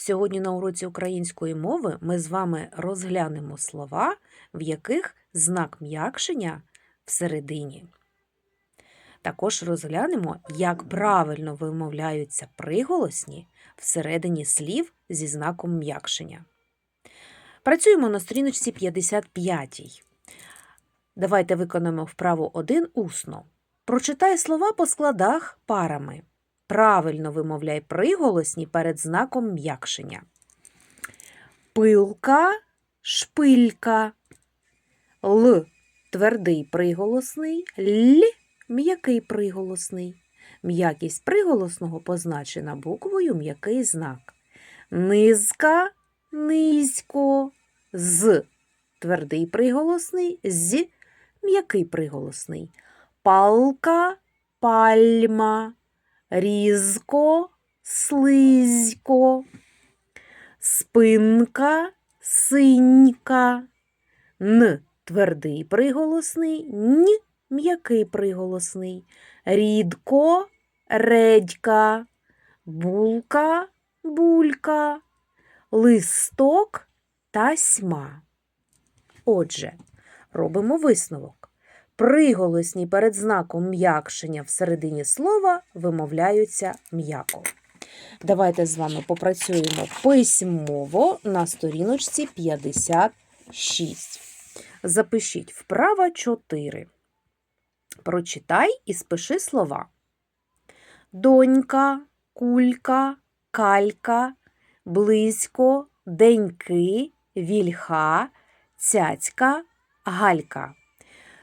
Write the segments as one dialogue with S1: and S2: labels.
S1: Сьогодні на уроці української мови ми з вами розглянемо слова, в яких знак м'якшення всередині. Також розглянемо, як правильно вимовляються приголосні всередині слів зі знаком м'якшення. Працюємо на сторіночці 55. Давайте виконаємо вправу 1 усно. Прочитай слова по складах парами. Правильно вимовляй приголосні перед знаком м'якшення. Пилка, шпилька. Л твердий приголосний, Л м'який приголосний. М'якість приголосного позначена буквою м'який знак. Низка, низько, з твердий приголосний, з м'який приголосний. Палка, пальма, різко, слизько, спинка, синька, н твердий приголосний, н м'який приголосний, рідко, редька, булка, булька, листок, тасьма. Отже, робимо висновок. Приголосні перед знаком м'якшення всередині слова вимовляються м'яко. Давайте з вами попрацюємо письмово на сторіночці 56. Запишіть вправа 4. Прочитай і спиши слова. Донька, кулька, калька, близько, деньки, вільха, цяцька, галька.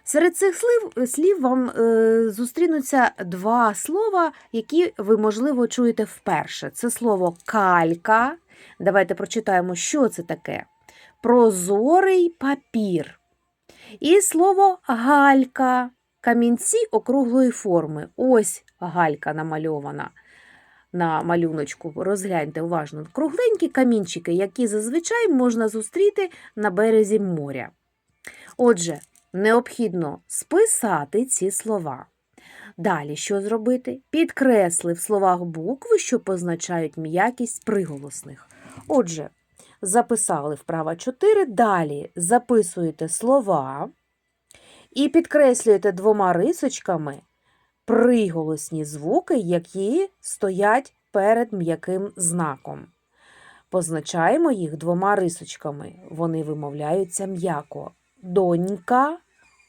S1: Серед цих слів, слів вам е, зустрінуться два слова, які ви, можливо, чуєте вперше. Це слово калька. Давайте прочитаємо, що це таке. Прозорий папір. І слово галька. Камінці округлої форми. Ось галька намальована на малюночку. Розгляньте уважно. Кругленькі камінчики, які зазвичай можна зустріти на березі моря. Отже, необхідно списати ці слова. Далі що зробити? Підкресли в словах букви, що позначають м'якість приголосних. Отже, записали вправа 4, далі записуєте слова і підкреслюєте двома рисочками приголосні звуки, які стоять перед м'яким знаком. Позначаємо їх двома рисочками. Вони вимовляються м'яко. Донька,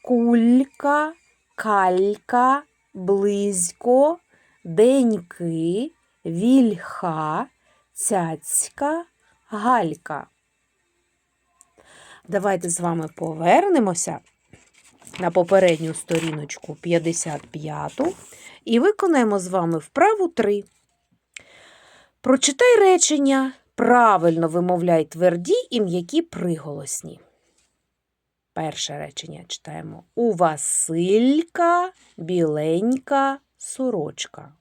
S1: кулька, калька, близько, деньки, вільха, цяцька, галька. Давайте з вами повернемося на попередню сторіночку 55 і виконаємо з вами вправу 3. Прочитай речення, правильно вимовляй тверді і м'які приголосні. Перше речення читаємо. У Василька біленька сорочка.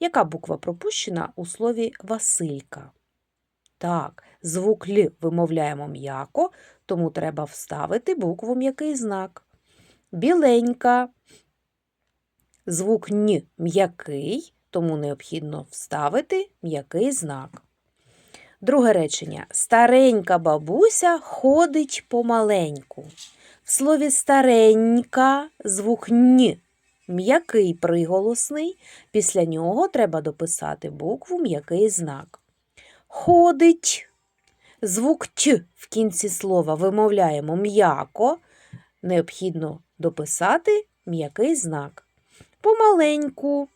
S1: Яка буква пропущена у слові Василька? Так, звук Л вимовляємо м'яко, тому треба вставити букву м'який знак. Біленька. Звук Н м'який, тому необхідно вставити м'який знак. Друге речення. Старенька бабуся ходить помаленьку. В слові старенька звук Н м'який приголосний. Після нього треба дописати букву м'який знак. Ходить. Звук Т в кінці слова вимовляємо м'яко. Необхідно дописати м'який знак. Помаленьку.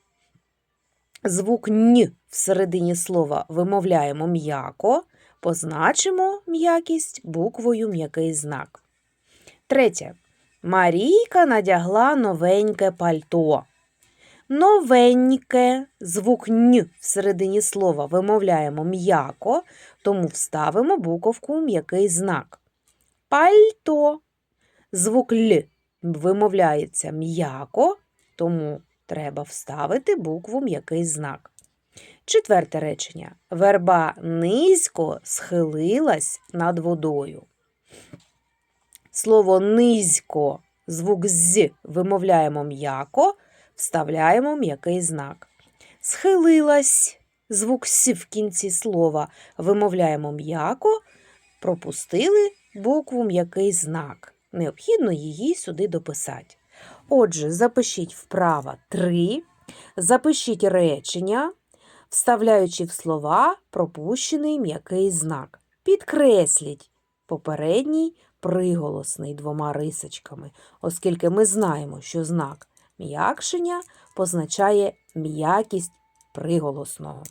S1: Звук Н всередині слова вимовляємо м'яко, позначимо м'якість буквою м'який знак. Третє. Марійка надягла новеньке пальто. Новеньке звук Н всередині слова вимовляємо м'яко, тому вставимо буковку м'який знак. Пальто. Звук Л вимовляється м'яко, тому треба вставити букву м'який знак. Четверте речення. Верба низько схилилась над водою. Слово низько, звук з вимовляємо м'яко, вставляємо м'який знак. Схилилась звук С в кінці слова вимовляємо м'яко, пропустили букву м'який знак. Необхідно її сюди дописати. Отже, запишіть вправо 3, запишіть речення, вставляючи в слова пропущений м'який знак. Підкресліть попередній приголосний двома рисочками, оскільки ми знаємо, що знак м'якшення позначає м'якість приголосного.